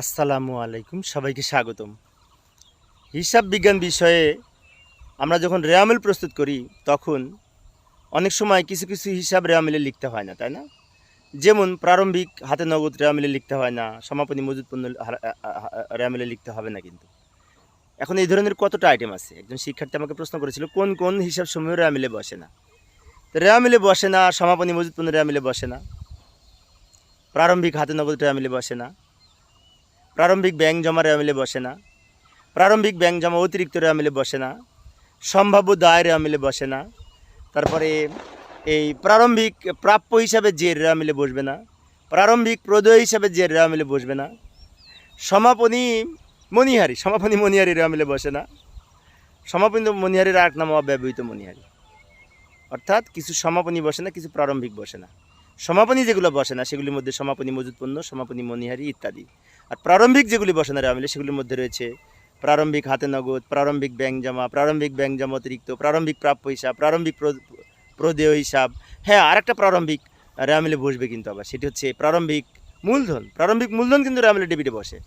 আসসালামু আলাইকুম, সবাইকে স্বাগতম। হিসাব বিজ্ঞান বিষয়ে আমরা যখন রেয়ামিল প্রস্তুত করি, তখন অনেক সময় কিছু কিছু হিসাব রেয়ামিলে লিখতে হয় না, তাই না? যেমন প্রারম্ভিক হাতে নগদ রেয়ামিলে লিখতে হয় না, সমাপনী মজুদ পণ্য রেয়ামিলে লিখতে হবে না কিন্তু। এখন এই ধরনের কতটা আইটেম আছে? একজন শিক্ষার্থী আমাকে প্রশ্ন করেছিল, কোন কোন হিসাব সমূহ রেয়ামিলে বসে না? রেয়ামিলে বসে না, সমাপনী মজুদ পণ্য রেয়ামিলে বসে না, প্রারম্ভিক হাতে নগদ রেয়ামিলে বসে না প্রারম্ভিক ব্যাংক জমা রেয়ামিলে বসে না। প্রারম্ভিক ব্যাংক জমা অতিরিক্ত রেয়ামিলে বসে না। সম্ভাব্য দায় রেয়ামিলে বসে না। তারপরে এই প্রারম্ভিক প্রাপ্য হিসাবে যে রেয়ামিলে বসবে না। প্রারম্ভিক প্রদয় হিসাবে যে রেয়ামিলে বসবে না। সমাপনী মণিহারি সমাপনী মণিহারি রেয়ামিলে বসে না। সমাপনী মণিহারির আরেক নাম অব্যবহৃত মণিহারি। অর্থাৎ কিছু সমাপনী বসে না, কিছু প্রারম্ভিক বসে না। সমাপনী যেগুলো বসে না, সেগুলির মধ্যে সমাপনী মজুদ পণ্য সমাপনী মণিহারি ইত্যাদি। আর প্রারম্ভিক যেগুলি বসে না রেওয়ামিলে সেগুলির মধ্যে রয়েছে, প্রারম্ভিক হাতে নগদ, প্রারম্ভিক ব্যাংক জমা, প্রারম্ভিক ব্যাংক জমা অতিরিক্ত, প্রারম্ভিক প্রাপ্য হিসাব, প্রারম্ভিক প্র- প্রদেয় হিসাব। হ্যাঁ আরেকটা প্রারম্ভিক রামিলে বসবে কিন্তু আবার, সেটি হচ্ছে প্রারম্ভিক মূলধন। প্রারম্ভিক মূলধন কিন্তু রামিলে ডেবিটে বসে।